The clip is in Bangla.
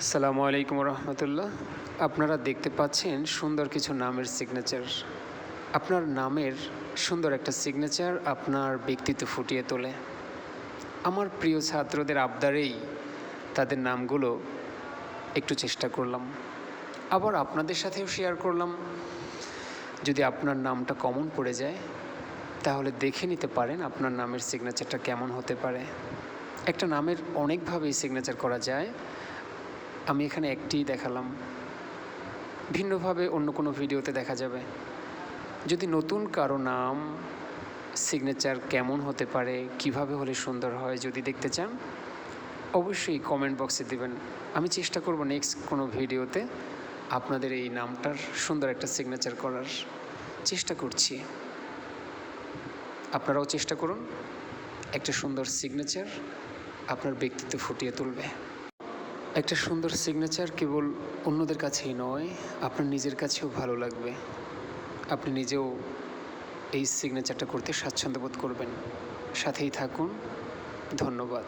আসসালামু আলাইকুম রহমতুল্লাহ। আপনারা দেখতে পাচ্ছেন সুন্দর কিছু নামের সিগনেচার আপনার নামের সুন্দর একটা সিগনেচার আপনার ব্যক্তিত্ব ফুটিয়ে তোলে। আমার প্রিয় ছাত্রদের আবদারেই তাদের নামগুলো একটু চেষ্টা করলাম। আবার আপনাদের সাথেও শেয়ার করলাম। যদি আপনার নামটা কমন পড়ে যায়, তাহলে দেখে নিতে পারেন আপনার নামের সিগনেচারটা কেমন হতে পারে। একটা নামের অনেকভাবেই সিগনেচার করা যায়। আমি এখানে একটিই দেখালাম। ভিন্নভাবে অন্য কোনো ভিডিওতে দেখা যাবে। যদি নতুন কারও নাম সিগনেচার কেমন হতে পারে, কীভাবে হলে সুন্দর হয় যদি দেখতে চান, অবশ্যই কমেন্ট বক্সে দিবেন। আমি চেষ্টা করব নেক্সট কোনো ভিডিওতে আপনাদের এই নামটার সুন্দর একটা সিগনেচার করার। চেষ্টা করছি। আপনারাও চেষ্টা করুন, একটা সুন্দর সিগনেচার আপনার ব্যক্তিত্ব ফুটিয়ে তুলবে। একটা সুন্দর সিগনেচার কেবল অন্যদের কাছেই নয়, আপনার নিজের কাছেও ভালো লাগবে। আপনি নিজেও এই সিগনেচারটা করতে স্বাচ্ছন্দ্য বোধ করবেন। সাথেই থাকুন। ধন্যবাদ।